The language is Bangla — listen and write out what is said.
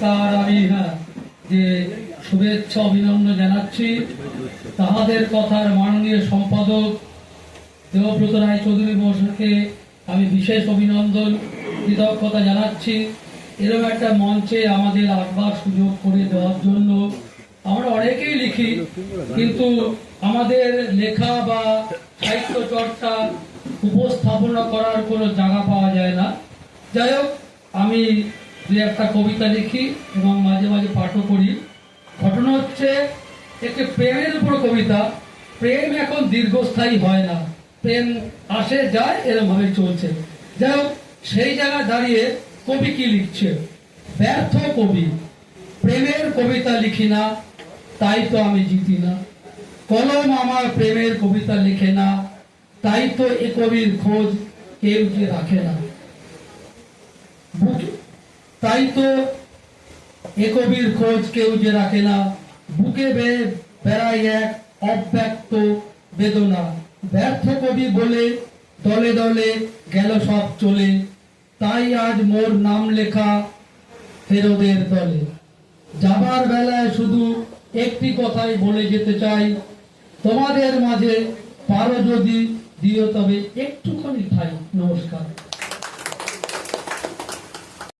তার আমি হ্যাঁ যে শুভেচ্ছা অভিনন্দন জানাচ্ছি। তাহাদের কথার মাননীয় সম্পাদক দেবব্রত রায় চৌধুরী মহাশয়কে আমি বিশেষ অভিনন্দন, কৃতজ্ঞতা জানাচ্ছি। এরকম একটা মঞ্চে আমাদের আসবার সুযোগ করে দেওয়ার জন্য আমরা অনেকেই লিখি, কিন্তু আমাদের লেখা বা সাহিত্য চর্চা উপস্থাপনা করার কোনো জায়গা পাওয়া যায় না। যাই হোক, আমি দু একটা কবিতা লিখি এবং মাঝে মাঝে পাঠও করি। ঘটনা হচ্ছে, একটি প্রেমের উপর কবিতা, প্রেম এখন দীর্ঘস্থায়ী হয় না। প্রেম আসে, যায় এরকমভাবে চলছে। যাই হোক, সেই জায়গায় দাঁড়িয়ে কবি কি লিখছে? ব্যর্থ কবি। প্রেমের কবিতা লিখি না, তাই তো আমি জিতি না। কলম আমার প্রেমের কবিতা লিখে না, তাই তো এ কবির খোঁজ কেউ যে রাখে না। তাই তো এ কবির খোঁজ কেউ যে রাখে না। বুকে বেড়ায় এক অব্যক্ত বেদনা। ব্যর্থ কবি বলে, দলে দলে গেল সব চলে। তাই আজ মোর নাম লেখা ফেরোদের দলে। যাবার বেলায় শুধু একটি কথাই বলে যেতে চাই। তোমাদের মাঝে পারো যদি দিও তবে একটুখানি ঠাই। নমস্কার।